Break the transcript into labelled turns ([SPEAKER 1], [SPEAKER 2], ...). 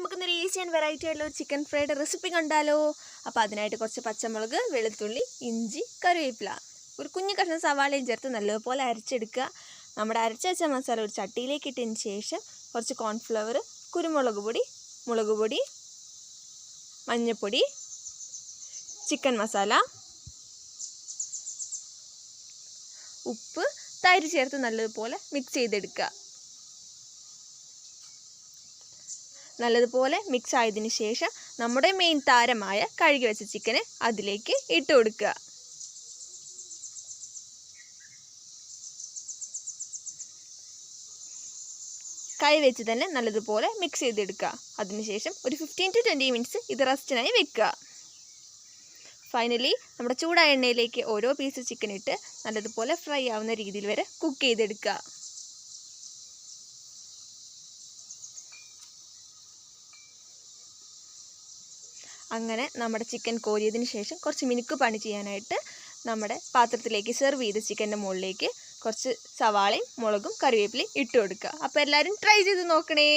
[SPEAKER 1] നമുക്കൊന്നൊരു easy and variety ആയിട്ടുള്ള ഒരു chicken fried recipe കണ്ടാലോ? അപ്പോൾ അതിനായിട്ട് കുറച്ച് പച്ചമുളക് വെളുത്തുള്ളി ഇഞ്ചി കറിവേപ്പില. ഒരു കുഞ്ഞു കഷ്ണം സവാളയും ചേർത്ത് നല്ലതുപോലെ അരച്ചെടുക്കുക. നമ്മുടെ അരച്ച വെച്ച മസാല ഒരു ചട്ടിയിലേക്ക് ഇട്ടതിന് ശേഷം കുറച്ച് കോൺഫ്ലവർ കുരുമുളക് പൊടി മുളക് പൊടി മഞ്ഞൾപ്പൊടി ചിക്കൻ മസാല ഉപ്പ് തൈര് ചേർത്ത് നല്ലതുപോലെ മിക്സ് ചെയ്തെടുക്കുക. നല്ലതുപോലെ മിക്സ് ആയതിനു ശേഷം നമ്മുടെ മെയിൻ താരമായ കഴുകി വെച്ച ചിക്കന് അതിലേക്ക് ഇട്ട് കൊടുക്കുക. കൈ വെച്ച് തന്നെ നല്ലതുപോലെ മിക്സ് ചെയ്തെടുക്കുക. അതിനുശേഷം ഒരു ഫിഫ്റ്റീൻ ടു ട്വന്റി മിനിറ്റ്സ് ഇത് റെസ്റ്റിനായി വെക്കുക. ഫൈനലി നമ്മുടെ ചൂടായ എണ്ണയിലേക്ക് ഓരോ പീസ് ചിക്കൻ ഇട്ട് നല്ലതുപോലെ ഫ്രൈ ആവുന്ന രീതിയിൽ വരെ കുക്ക് ചെയ്തെടുക്കുക. അങ്ങനെ നമ്മുടെ ചിക്കൻ കോരിയതിന് ശേഷം കുറച്ച് മിനുക്ക് പണി ചെയ്യാനായിട്ട് നമ്മുടെ പാത്രത്തിലേക്ക് സെർവ് ചെയ്ത് ചിക്കന്റെ മുകളിലേക്ക് കുറച്ച് സവാളയും മുളകും കറിവേപ്പിലയും ഇട്ട് കൊടുക്കുക. അപ്പോൾ എല്ലാവരും ട്രൈ ചെയ്ത് നോക്കണേ.